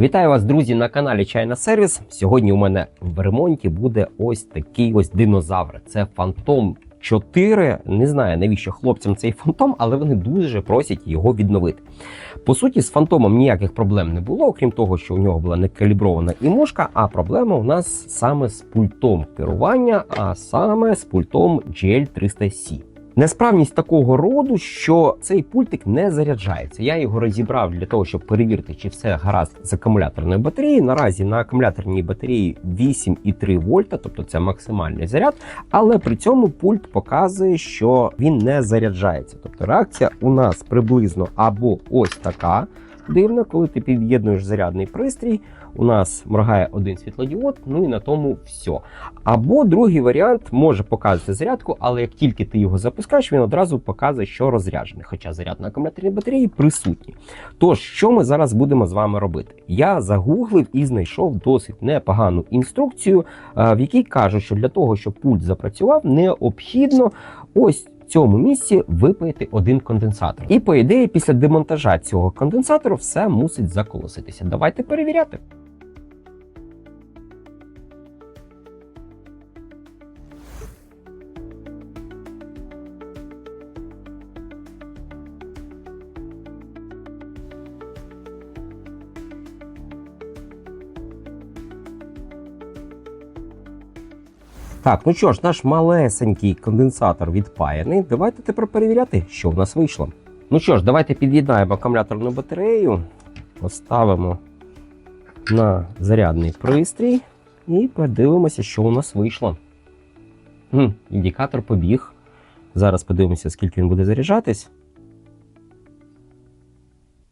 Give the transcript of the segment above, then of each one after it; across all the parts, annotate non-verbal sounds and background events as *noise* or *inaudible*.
Вітаю вас, друзі, на каналі Чайна Сервіс. Сьогодні у мене в ремонті буде ось такий ось динозавр. Це Фантом 4. Не знаю, навіщо хлопцям цей фантом, але вони дуже просять його відновити. По суті, з фантомом ніяких проблем не було, окрім того, що у нього була некалібрована імошка, а проблема у нас саме з пультом керування, а саме з пультом GL300C. Несправність такого роду, що цей пультик не заряджається. Я його розібрав для того, щоб перевірити, чи все гаразд з акумуляторною батареєю. Наразі на акумуляторній батареї 8,3 вольта, тобто це максимальний заряд. Але при цьому пульт показує, що він не заряджається. Тобто реакція у нас приблизно або ось така. Дивно, коли ти під'єднуєш зарядний пристрій, у нас моргає один світлодіод, ну і на тому все. Або другий варіант може показувати зарядку, але як тільки ти його запускаєш, він одразу показує, що розряджений, хоча заряд на акумуляторній батареї присутній. Тож, що ми зараз будемо з вами робити? Я загуглив і знайшов досить непогану інструкцію, е, в якій кажуть, що для того, щоб пульт запрацював, необхідно ось. В цьому місці випаяти один конденсатор. І по ідеї, після демонтажа цього конденсатору все мусить заколоситися. Давайте перевіряти. Так, ну що ж, наш малесенький конденсатор відпаяний. Давайте тепер перевіряти, що в нас вийшло. Ну що ж, давайте під'єднаємо акумуляторну батарею, поставимо на зарядний пристрій і подивимося, що у нас вийшло. Хм, індикатор побіг. Зараз подивимося, скільки він буде заряджатись.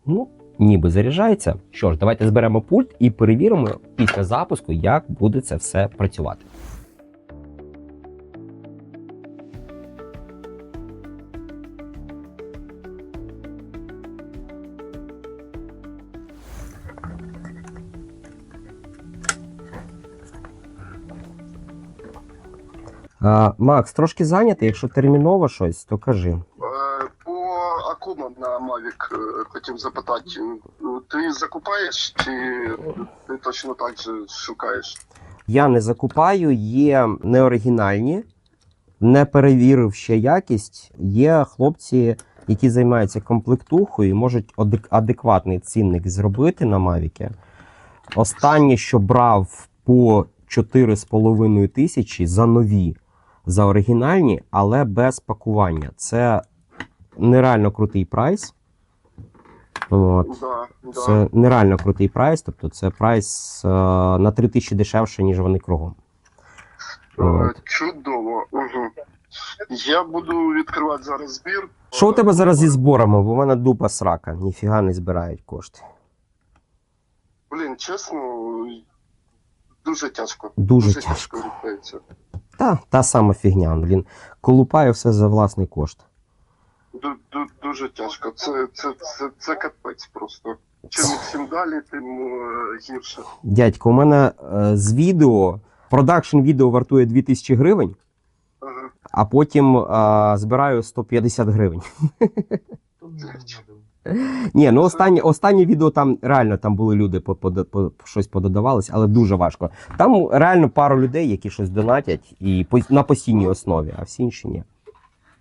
Ну, ніби заряджається. Що ж, давайте зберемо пульт і перевіримо після запуску, як буде це все працювати. А, Макс, трошки зайнятий, якщо терміново щось, то кажи. Е, По акумам на Mavic е, хотів запитати, ти закупаєш чи ти точно так же шукаєш? Я не закупаю, є неоригінальні, не перевірив ще якість. Є хлопці, які займаються комплектухою і можуть адек- адекватний цінник зробити на Мавіки. Останнє, що брав по 4,5 тисячі за нові, за оригінальні, але без пакування. Це нереально крутий прайс. От. Да, да. Це нереально крутий прайс, тобто це прайс е, на 3 тисячі дешевше, ніж вони кругом. Е, От. Чудово. Угу. Я буду відкривати зараз збір. Що у тебе зараз зі зборами? Бо в мене дупа срака, ніфіга не збирають кошти. Блін, чесно, дуже тяжко. Дуже тяжко. рухається. Та, та сама фігня, блін. Колупає все за власний кошт. Ду- ду- Дуже тяжко. Це, це, це, це капець просто. Чим чим далі, тим е, гірше. Дядько, у мене е, з відео, продакшн відео вартує 2000 гривень, Ага. а потім е, збираю 150 гривень. Ні, ну останнє, останнє відео там реально там були люди, по, по, по, щось пододавались, але дуже важко. Там реально пару людей, які щось донатять і по, на постійній основі, а всі інші ні.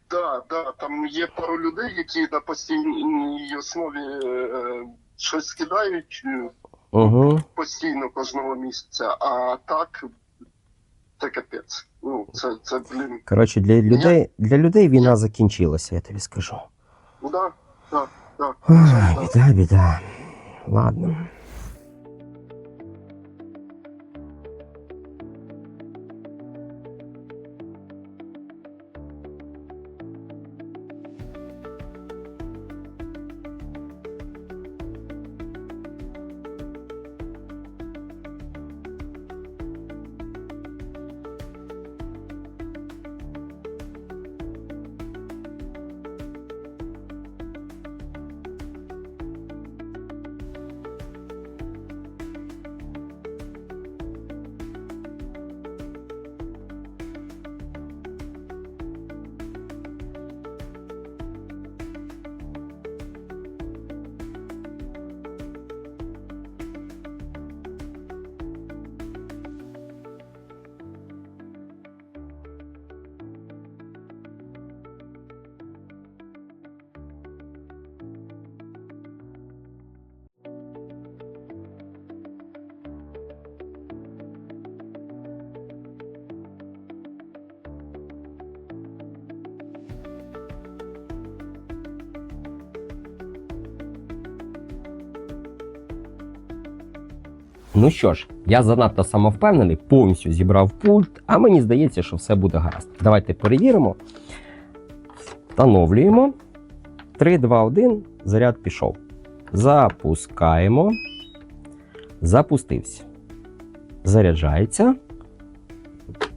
Так, да, там є пару людей, які на постійній основі е, щось скидають е, Угу. постійно кожного місяця, а так це капець. Ну, це, це блін. Коротше, для людей, для людей війна закінчилася, я тобі скажу. Ну да, да, да. Ой, біда, біда. Ладно. Ну що ж, я занадто самовпевнений, повністю зібрав пульт, а мені здається, що все буде гаразд. Давайте перевіримо. Встановлюємо. 3, 2, 1. Заряд пішов. Запускаємо. Запустився. Заряджається.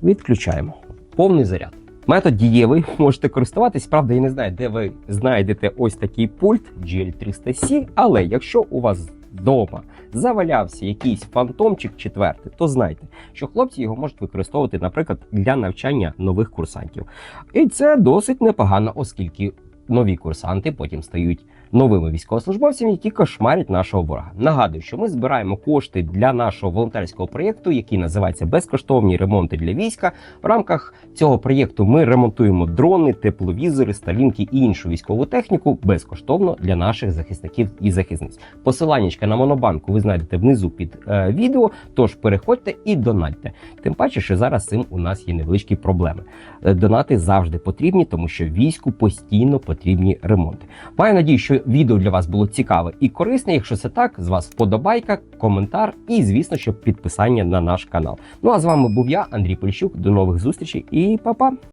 Відключаємо. Повний заряд. Метод дієвий, *laughs* можете користуватись. Правда, я не знаю, де ви знайдете ось такий пульт GL300C, але якщо у вас вдома завалявся якийсь фантомчик четвертий, то знайте, що хлопці його можуть використовувати, наприклад, для навчання нових курсантів. І це досить непогано, оскільки нові курсанти потім стають новими військовослужбовцями, які кошмарять нашого ворога. Нагадую, що ми збираємо кошти для нашого волонтерського проєкту, який називається Безкоштовні ремонти для війська. В рамках цього проєкту ми ремонтуємо дрони, тепловізори, сталінки і іншу військову техніку безкоштовно для наших захисників і захисниць. Посиланнячка на монобанку ви знайдете внизу під е, відео. Тож переходьте і донатьте. Тим паче, що зараз цим у нас є невеличкі проблеми. Е, Донати завжди потрібні, тому що війську постійно потрібні ремонти. Маю надію, що відео для вас було цікаве і корисне. Якщо це так, з вас вподобайка, коментар і, звісно, що підписання на наш канал. Ну а з вами був я, Андрій Польщук. До нових зустрічей і па-па!